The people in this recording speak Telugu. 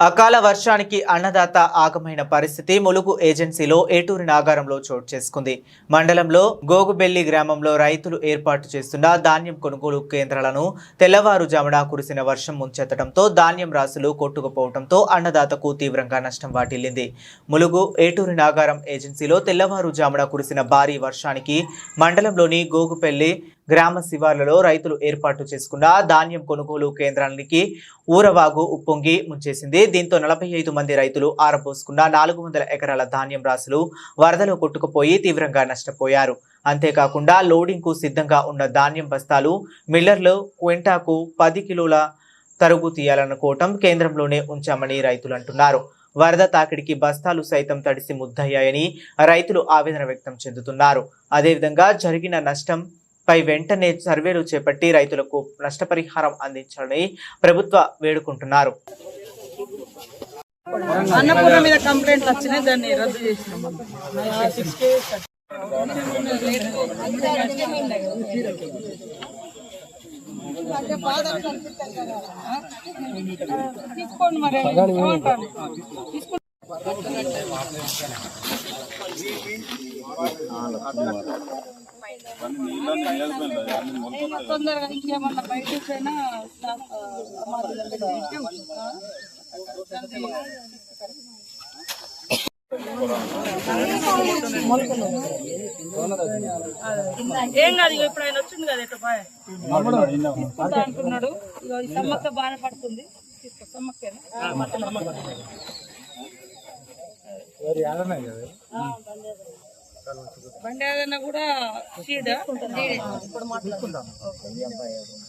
అకాల వర్షానికి అన్నదాత ఆగమైన పరిస్థితి ములుగు ఏజెన్సీలో ఏటూరి నాగారంలో చోటు చేసుకుంది. మండలంలో గోగుబెల్లి గ్రామంలో రైతులు ఏర్పాటు చేస్తున్న ధాన్యం కొనుగోలు కేంద్రాలను తెల్లవారుజామున కురిసిన వర్షం ముంచెత్తడంతో ధాన్యం రాసులు కొట్టుకుపోవడంతో అన్నదాతకు తీవ్రంగా నష్టం వాటిల్లింది. ములుగు ఏటూరి నాగారం ఏజెన్సీలో తెల్లవారుజామున కురిసిన భారీ వర్షానికి మండలంలోని గోగుపెల్లి గ్రామ శివార్లలో రైతులు ఏర్పాటు చేసుకున్న ధాన్యం కొనుగోలు కేంద్రానికి ఊరవాగు ఉప్పొంగి ముంచేసింది. దీంతో నలభై ఐదు మంది రైతులు ఆరబోసుకున్న నాలుగు వందల ఎకరాల ధాన్యం రాసులు వరదలో కొట్టుకుపోయి తీవ్రంగా నష్టపోయారు. అంతేకాకుండా లోడింగ్కు సిద్ధంగా ఉన్న ధాన్యం బస్తాలు మిల్లర్లు క్వింటాకు పది కిలోల తరుగు తీయాలనుకోవటం కేంద్రంలోనే ఉంచామని రైతులు అంటున్నారు. వరద తాకిడికి బస్తాలు సైతం తడిసి ముద్దయ్యాయని రైతులు ఆవేదన వ్యక్తం చెందుతున్నారు. అదేవిధంగా జరిగిన నష్టం పై వెంటనే సర్వేలు చేపట్టి రైతులకు నష్టపరిహారం అందించాలని ప్రభుత్వ వేడుకుంటున్నారు అన్నపూర్ణ మీద కంప్లైంట్లు వచ్చినాయి దాన్ని రద్దు చేసినాం తీసుకోండి మరి? తీసుకోండి. తొందరగా ఇంకేమన్నా బయట. ఏం కాదు ఇప్పుడు ఆయన వచ్చింది కదా ఇట్లా బాయ్? తీసుకుంటా అంటున్నాడు. ఈ సమ్మక్క బాగానే పడుతుంది. తీసుకో సమ్మక్కేనా? బండి ఏదైనా కూడా చీడ